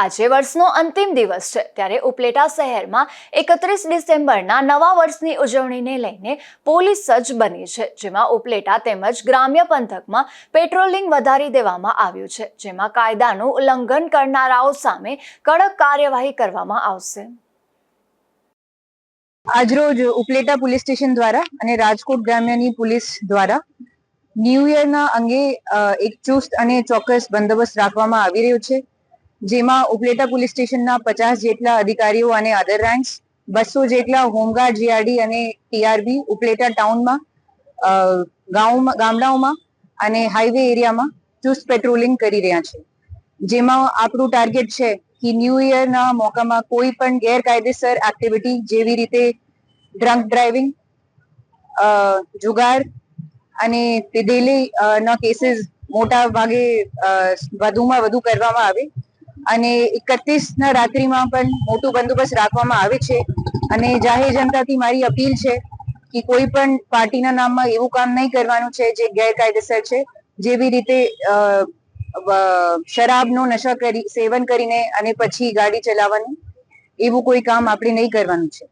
આજે વર્ષનો અંતિમ દિવસ છે. ત્યારે ઉપલેટા શહેરમાં એકત્રીસ ડિસેમ્બરના નવા વર્ષની ઉજવણીને લઈને પોલીસ સજ્જ બની છે. જેમાં ઉપલેટા તેમજ ગ્રામ્ય પંથકમાં પેટ્રોલિંગ વધારી દેવામાં આવ્યું છે. જેમાં કાયદાનું ઉલ્લંઘન કરનારાઓ સામે કડક કાર્યવાહી કરવામાં આવશે. આજરોજ ઉપલેટા પોલીસ સ્ટેશન દ્વારા અને રાજકોટ ગ્રામ્યની પોલીસ દ્વારા ન્યૂ યરના અંગે એક ચુસ્ત અને ચોક્કસ બંદોબસ્ત રાખવામાં આવી રહ્યો છે. જેમાં ઉપલેટા પોલીસ સ્ટેશનના પચાસ જેટલા અધિકારીઓ અને અધર રેન્ક્સ બસો જેટલા હોમગાર્ડ જીઆરડી અને ટીઆરબી ઉપલેટા ટાઉનમાં ગામડાઓમાં અને હાઈવે એરિયામાં ચુસ્ત પેટ્રોલિંગ કરી રહ્યા છે. જેમાં આપણું ટાર્ગેટ છે કે ન્યૂ ઇયરના મોકામાં કોઈ પણ ગેરકાયદેસર એક્ટિવિટી જેવી રીતે ડ્રંક ડ્રાઇવિંગ જુગાર અને અ, ના કેસીસ મોટા ભાગે વધુમાં વધુ કરવામાં આવે અને એકત્રીસ ના રાત્રિમાં પણ મોટું બંદોબસ્ત રાખવામાં આવે છે. અને જાહેર જનતાથી મારી અપીલ છે કે કોઈ પણ પાર્ટીના નામમાં એવું કામ નહીં કરવાનું છે, જે ગેરકાયદેસર છે. જેવી રીતે શરાબનો નશા કરી, સેવન કરીને અને પછી ગાડી ચલાવવાનું, એવું કોઈ કામ આપણે નહીં કરવાનું છે.